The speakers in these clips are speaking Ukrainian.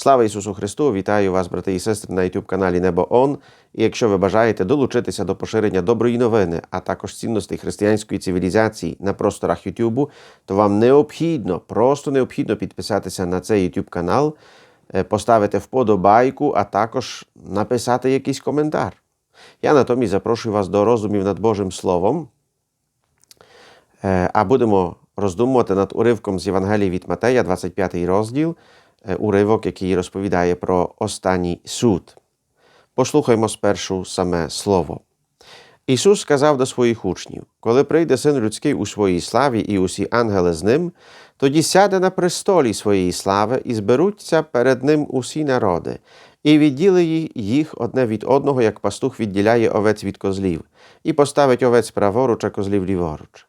Слава Ісусу Христу! Вітаю вас, брати і сестри, на youtube каналі Небо Он. І якщо ви бажаєте долучитися до поширення доброї новини, а також цінностей християнської цивілізації на просторах Ютубу, то вам необхідно, просто необхідно підписатися на цей YouTube канал, е, поставити вподобайку, а також написати якийсь коментар. Я натомість запрошую вас до роздумів над Божим Словом. Е, А будемо роздумувати над уривком з Євангелії від Матея, 25 розділ, уривок, який розповідає про останній суд. Послухаймо спершу саме слово. Ісус сказав до своїх учнів: коли прийде син людський у своїй славі і усі ангели з ним, тоді сяде на престолі своєї слави і зберуться перед ним усі народи, і відділить їх одне від одного, як пастух відділяє овець від козлів, і поставить овець праворуч, а козлів ліворуч.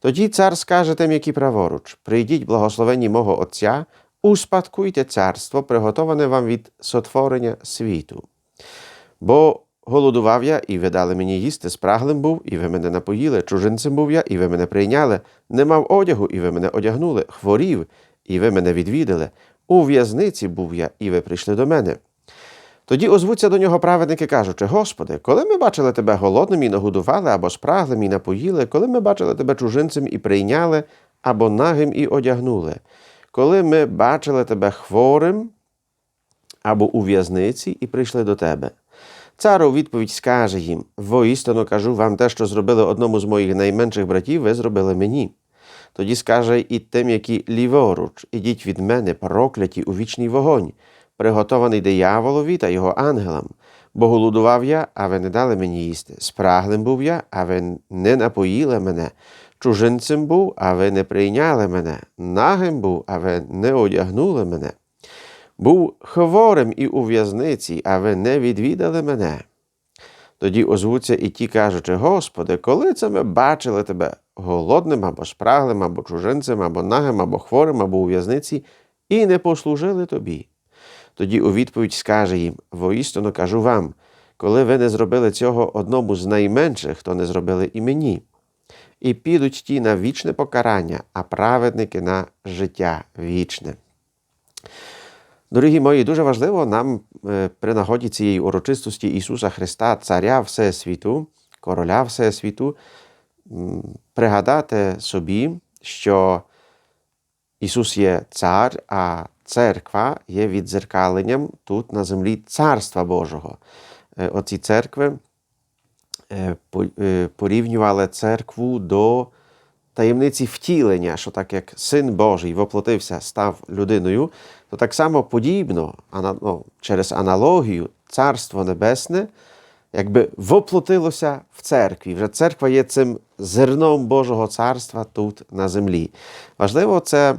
Тоді цар скаже тим, які праворуч: прийдіть, благословенні мого Отця, успадкуйте царство, приготоване вам від сотворення світу. Бо голодував я, і ви дали мені їсти, спраглим був, і ви мене напоїли, чужинцем був я, і ви мене прийняли, не мав одягу, і ви мене одягнули, хворів, і ви мене відвідали, у в'язниці був я, і ви прийшли до мене. Тоді озвуться до нього праведники, кажучи: Господи, коли ми бачили тебе голодним і нагодували, або спраглим і напоїли, коли ми бачили тебе чужинцем і прийняли, або нагим і одягнули, коли ми бачили тебе хворим або у в'язниці і прийшли до тебе. Цар у відповідь скаже їм: воістину кажу вам те, що зробили одному з моїх найменших братів, ви зробили мені. Тоді скаже і тим, які ліворуч, ідіть від мене, прокляті у вічний вогонь, приготований дияволові та його ангелам. Бо голодував я, а ви не дали мені їсти. Спраглим був я, а ви не напоїли мене. Чужинцем був, а ви не прийняли мене. Нагим був, а ви не одягнули мене. Був хворим і у в'язниці, а ви не відвідали мене. Тоді озвуться і ті, кажучи, Господи, коли це ми бачили тебе голодним або спраглим, або чужинцем, або нагим, або хворим, або у в'язниці, і не послужили тобі. Тоді у відповідь скаже їм: воістину кажу вам, коли ви не зробили цього одному з найменших, то не зробили і мені. І підуть ті на вічне покарання, а праведники на життя вічне. Дорогі мої, дуже важливо нам е, при нагоді цієї урочистості Ісуса Христа, Царя Всесвіту, Короля Всесвіту, пригадати собі, що Ісус є цар, а церква є відзеркаленням тут на землі Царства Божого. Е, Оці церкви порівнювали церкву до таємниці втілення, що так як Син Божий воплотився, став людиною, то так само подібно, ну, через аналогію, Царство Небесне якби воплотилося в церкві. Вже церква є цим зерном Божого царства тут на землі. Важливо це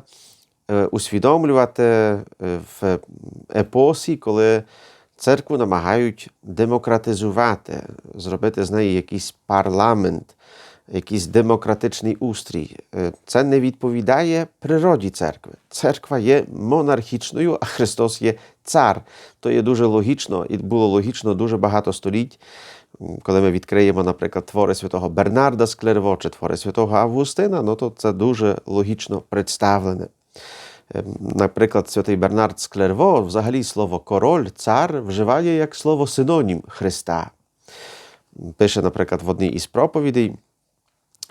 е, усвідомлювати е, в епосі, коли церкву намагають демократизувати, зробити з неї якийсь парламент, якийсь демократичний устрій. Е, Це не відповідає природі церкви. Церква є монархічною, а Христос є цар. То є дуже логічно, і було логічно дуже багато століть. Коли ми відкриємо, наприклад, твори святого Бернарда з Клерво чи твори святого Августина, ну то це дуже логічно представлене. Ем, Наприклад, святий Бернард з Клерво, взагалі слово король, цар вживає як слово синонім Христа. Пише, наприклад, в одній із проповідей,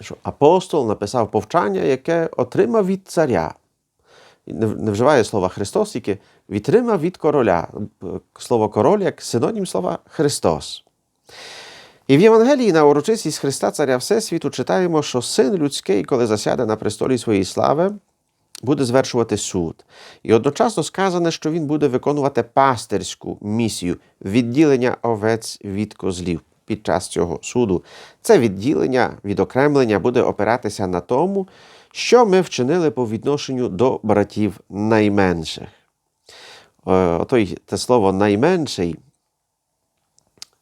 що апостол написав повчання, яке отримав від царя. Не вживає слова Христос, яке відтримав від короля. Слово король як синонім слова Христос. І в Євангелії на урочистість Христа Царя Всесвіту читаємо, що син людський, коли засяде на престолі своєї слави, буде звершувати суд. І одночасно сказане, що він буде виконувати пастирську місію відділення овець від козлів під час цього суду. Це відділення, відокремлення буде опиратися на тому, що ми вчинили по відношенню до братів найменших. Е, Отой, те слово найменший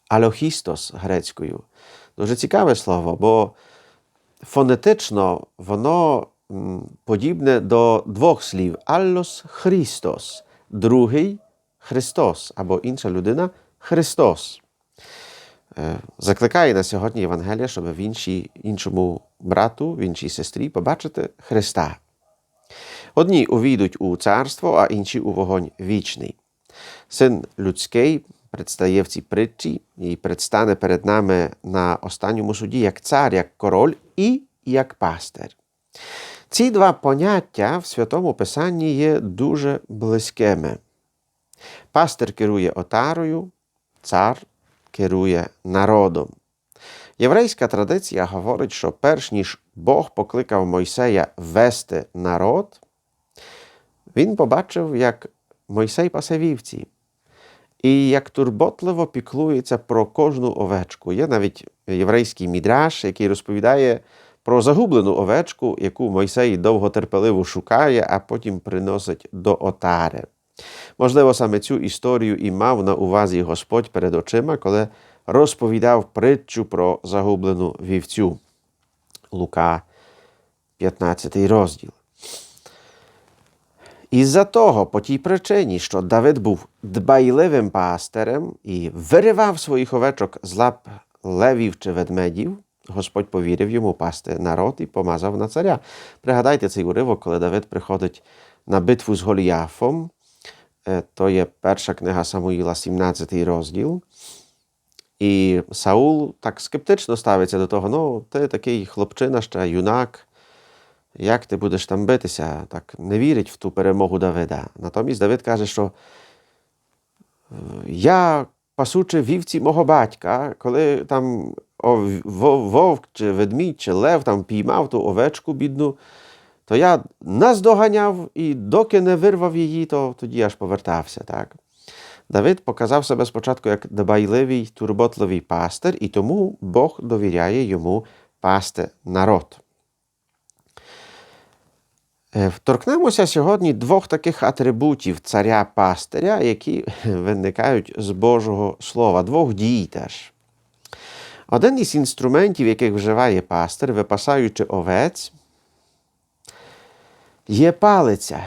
алохістос грецькою. Дуже цікаве слово, бо фонетично воно подібне до двох слів: Аллос Христос, другий Христос або інша людина Христос. Е, Закликає на сьогодні Євангелія, щоб в іншій, іншому брату, в іншій сестрі побачити Христа. Одні увійдуть у царство, а інші у вогонь вічний. Син людський предстає в цій притчі і предстане перед нами на останньому суді як цар, як король і як пастир. Ці два поняття в Святому Писанні є дуже близькими. Пастир керує отарою, цар керує народом. Єврейська традиція говорить, що перш ніж Бог покликав Мойсея вести народ, він побачив, як Мойсей пасе вівці, і як турботливо піклується про кожну овечку. Є навіть єврейський мідраш, який розповідає про загублену овечку, яку Мойсей довготерпеливо шукає, а потім приносить до отари. Можливо, саме цю історію і мав на увазі Господь перед очима, коли розповідав притчу про загублену вівцю. Лука, 15 розділ. Із-за того, по тій причині, що Давид був дбайливим пастирем і виривав своїх овечок з лап левів чи ведмедів, Господь повірив йому пасти народ і помазав на царя. Пригадайте цей уривок, коли Давид приходить на битву з Голіафом. Е, То є перша книга Самуїла, 17 розділ. І Саул так скептично ставиться до того: ну, ти такий хлопчина ще, юнак, як ти будеш там битися? Так не вірить в ту перемогу Давида. Натомість Давид каже, що е, я пасучи вівці мого батька, коли там вовк чи ведмідь чи лев там піймав ту овечку бідну, то я наздоганяв і доки не вирвав її, то тоді аж повертався. Так? Давид показав себе спочатку як дбайливий, турботливий пастир, і тому Бог довіряє йому пасти народ. Е, Вторкнемося сьогодні двох таких атрибутів царя пастиря, які виникають з Божого Слова, двох дій теж. Один із інструментів, яких вживає пастир, випасаючи овець, є палиця.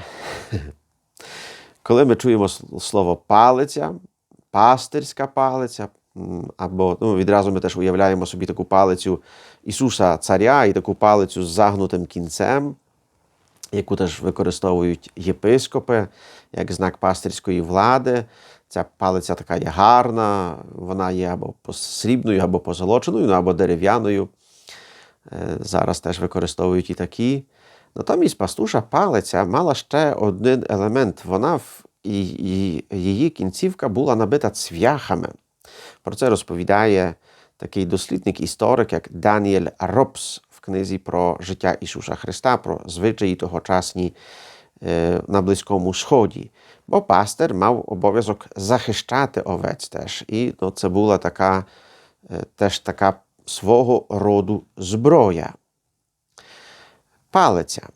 Коли ми чуємо слово палиця, пастирська палиця, або ну, відразу ми теж уявляємо собі таку палицю Ісуса Царя і таку палицю з загнутим кінцем, яку теж використовують єпископи як знак пастирської влади. Ця палиця така є гарна, вона є або срібною, або позолоченою, ну, або дерев'яною. Е, Зараз теж використовують і такі. Натомість пастуша палиця мала ще один елемент. Вона і, і її кінцівка була набита цвяхами. Про це розповідає такий дослідник, історик, як Даніель Робс в книзі про життя Ісуса Христа, про звичаї тогочасні на Близькому Сході. Бо пастир мав обов'язок захищати овець теж. І ну, це була така, теж така свого роду зброя. Палиця.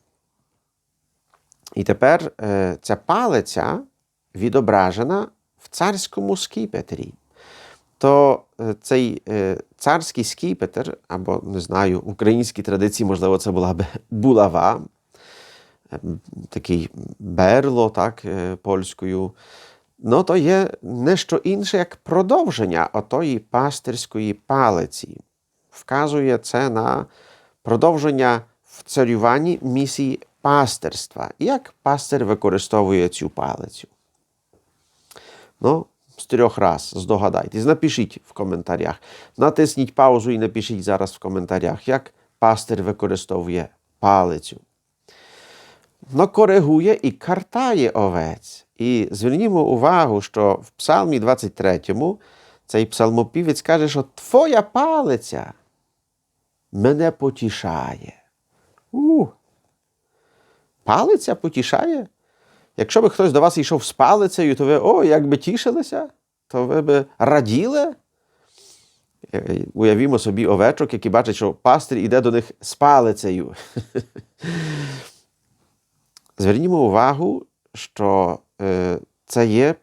І тепер ця палиця відображена в царському скіпетрі. То цей царський скіпетр, або не знаю, в українській традиції, можливо, це була б булава, такий берло, так, е, польською. Ну, то є не що інше, як продовження отої пастирської палиці. Вказує це на продовження в царюванні місії пастирства. Як пастир використовує цю палицю? Ну, з трьох раз здогадайтесь. Напишіть в коментарях. Натисніть паузу і напишіть зараз в коментарях, як пастир використовує палицю. Ну, коригує і картає овець. І звернімо увагу, що в Псалмі 23 цей псалмопівець каже, що твоя палиця мене потішає. У. Палиця потішає? Якщо би хтось до вас йшов з палицею, то ви о, як би тішилися, то ви би раділи. Уявімо собі овечок, які бачать, що пастир іде до них з палицею. Звернімо увагу, що е, це є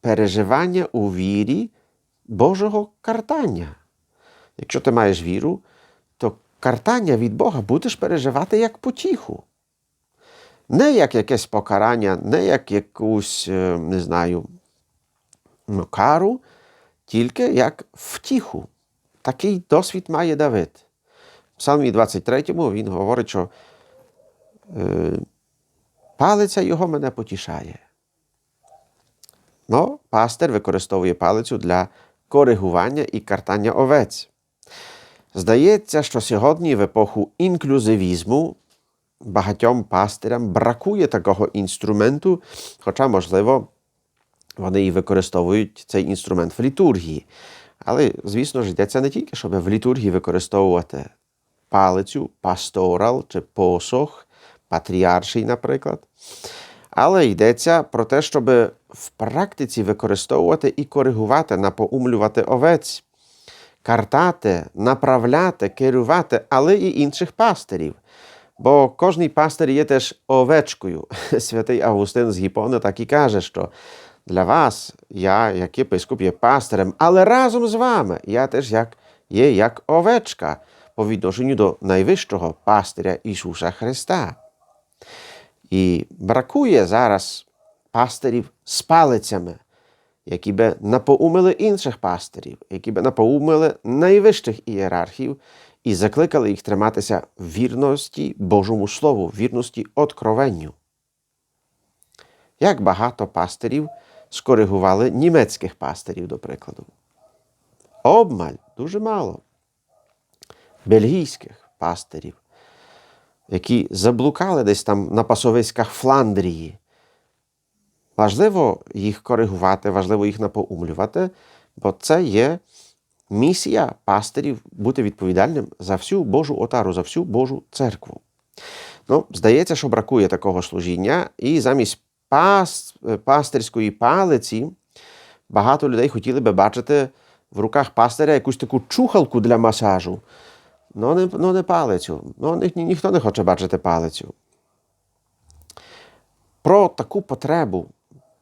переживання у вірі Божого картання. Якщо ти маєш віру, то картання від Бога будеш переживати як потіху. Не як якесь покарання, не як якусь, е, не знаю, ну, кару, тільки як втіху. Такий досвід має Давид. В Псалмі 23 він говорить, що е, палиця його мене потішає. Ну, пастир використовує палицю для коригування і картання овець. Здається, що сьогодні в епоху інклюзивізму багатьом пастирям бракує такого інструменту, хоча, можливо, вони і використовують цей інструмент в літургії. Але, звісно ж, йдеться не тільки, щоб в літургії використовувати палицю, пасторал чи посох, патріарший, наприклад. Але йдеться про те, щоб в практиці використовувати і коригувати, напоумлювати овець, картати, направляти, керувати, але і інших пастирів. Бо кожний пастир є теж овечкою. Святий Августин з Гіпони так і каже, що для вас я, як єпископ, є пастирем, але разом з вами я теж як, є як овечка по відношенню до найвищого пастиря Ісуса Христа. І бракує зараз пастирів з палицями, які би напоумили інших пастирів, які би напоумили найвищих ієрархів і закликали їх триматися вірності Божому Слову, вірності откровенню. Як багато пастирів скоригували німецьких пастирів, до прикладу. Обмаль дуже мало бельгійських пастирів, які заблукали десь там на пасовиськах Фландрії. Важливо їх коригувати, важливо їх напоумлювати, бо це є місія пастирів бути відповідальним за всю Божу отару, за всю Божу церкву. Ну, Здається, що бракує такого служіння, і замість пас, пастирської палиці багато людей хотіли би бачити в руках пастиря якусь таку чухалку для масажу. Ну, не, ну, не палицю. Ну, ні, ніхто не хоче бачити палицю. Про таку потребу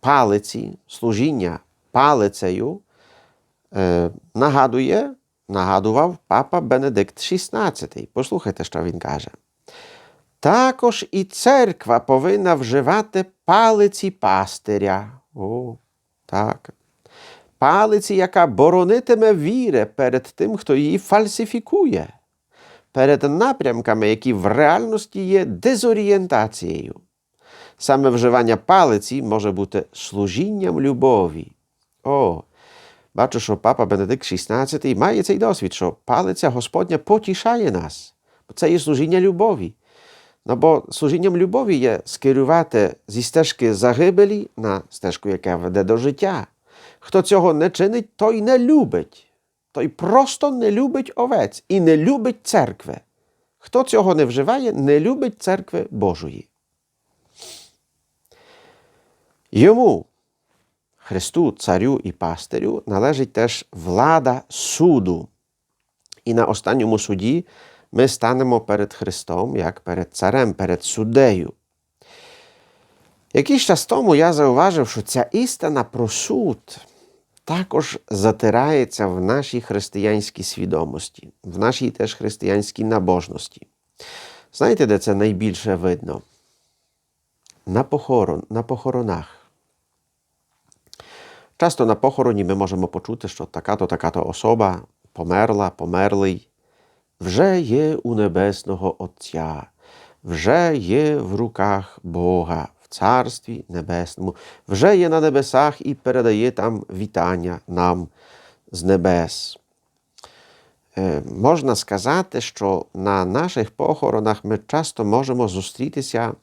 палиці, служіння палицею е, нагадує, нагадував папа Бенедикт XVI. Послухайте, що він каже. Також і церква повинна вживати палиці пастиря. О, так. Палиці, яка боронитиме віри перед тим, хто її фальсифікує, перед напрямками, які в реальності є дезорієнтацією. Саме вживання палиці може бути служінням любові. О, бачу, що папа Бенедикт XVI має цей досвід, що палиця Господня потішає нас. Це є служіння любові. No bo служінням любові є скерувати зі стежки загибелі на стежку, яка веде до життя. Хто цього не чинить, той не любить. Той просто не любить овець і не любить церкви. Хто цього не вживає, не любить церкви Божої. Йому, Христу, Царю і пастирю, належить теж влада суду. І на останньому суді ми станемо перед Христом, як перед Царем, перед суддею. Якийсь час тому я зауважив, що ця істина про суд також затирається в нашій християнській свідомості, в нашій теж християнській набожності. Знаєте, де це найбільше видно? На, похорон, на похоронах. Часто на похороні ми можемо почути, що така-то така-то особа померла, померлий вже є у Небесного Отця, вже є в руках Бога, Царстві Небесному, вже є на небесах і передає там вітання нам з небес. Е, можна сказати, що на наших похоронах ми часто можемо зустрітися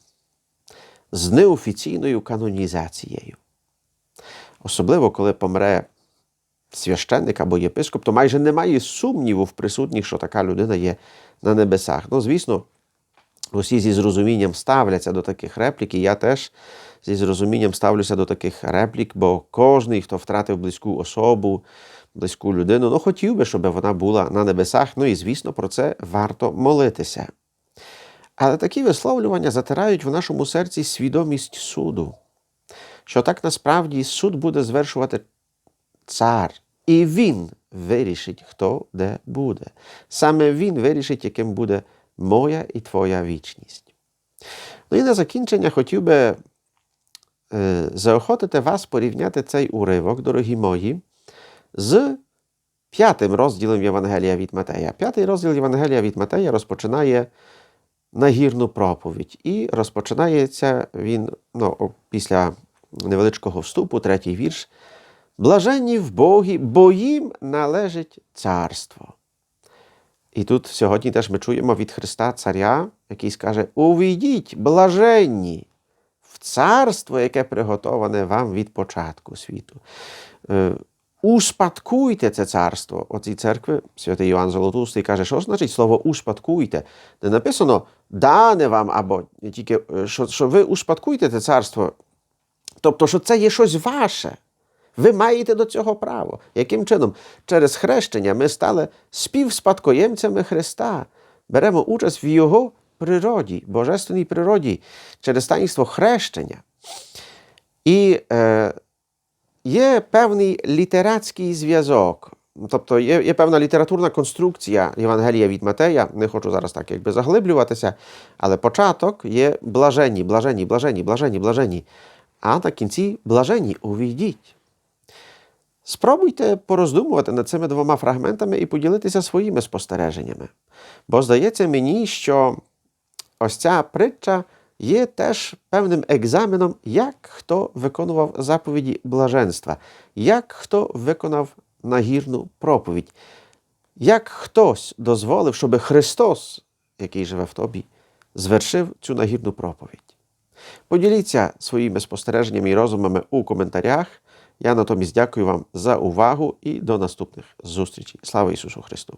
з неофіційною канонізацією. Особливо, коли помре священник або єпископ, то майже немає сумніву в присутніх, що така людина є на небесах. Ну, звісно, усі зі зрозумінням ставляться до таких реплік, і я теж зі зрозумінням ставлюся до таких реплік, бо кожен, хто втратив близьку особу, близьку людину, ну хотів би, щоб вона була на небесах. Ну і, звісно, про це варто молитися. Але такі висловлювання затирають в нашому серці свідомість суду, що так насправді суд буде звершувати цар, і він вирішить, хто де буде. Саме він вирішить, яким буде моя і твоя вічність. Ну і на закінчення хотів би заохотити вас порівняти цей уривок, дорогі мої, з п'ятим розділом Євангелія від Матея. П'ятий розділ Євангелія від Матея розпочинає нагірну проповідь. І розпочинається він ну, після невеличкого вступу, третій вірш. Блаженні в Богі, бо їм належить царство. І тут сьогодні теж ми чуємо від Христа Царя, який скаже: Увійдіть, блаженні, в царство, яке приготоване вам від початку світу. Е, Успадкуйте це царство. Оцій церкви, святий Йоанн Золотустий каже, що значить слово успадкуйте. Не написано дане вам, або тільки е, що, що ви успадкуєте це царство. Тобто, що це є щось ваше. Ви маєте до цього право. Яким чином? Через хрещення ми стали співспадкоємцями Христа, беремо участь в Його природі, божественній природі, через таїнство хрещення. І е, є певний літератський зв'язок. Тобто є, є певна літературна конструкція Євангелія від Матея. Не хочу зараз так якби заглиблюватися, але початок є блаженні, блаженні, блаженні, блаженні, блаженні. А на кінці блаженні увійдіть. Спробуйте пороздумувати над цими двома фрагментами і поділитися своїми спостереженнями. Бо здається мені, що ось ця притча є теж певним екзаменом, як хто виконував заповіді блаженства, як хто виконав нагірну проповідь, як хтось дозволив, щоб Христос, який живе в тобі, звершив цю нагірну проповідь. Поділіться своїми спостереженнями і розумами у коментарях. Я натомість дякую вам за увагу і до наступних зустрічей. Слава Ісусу Христу!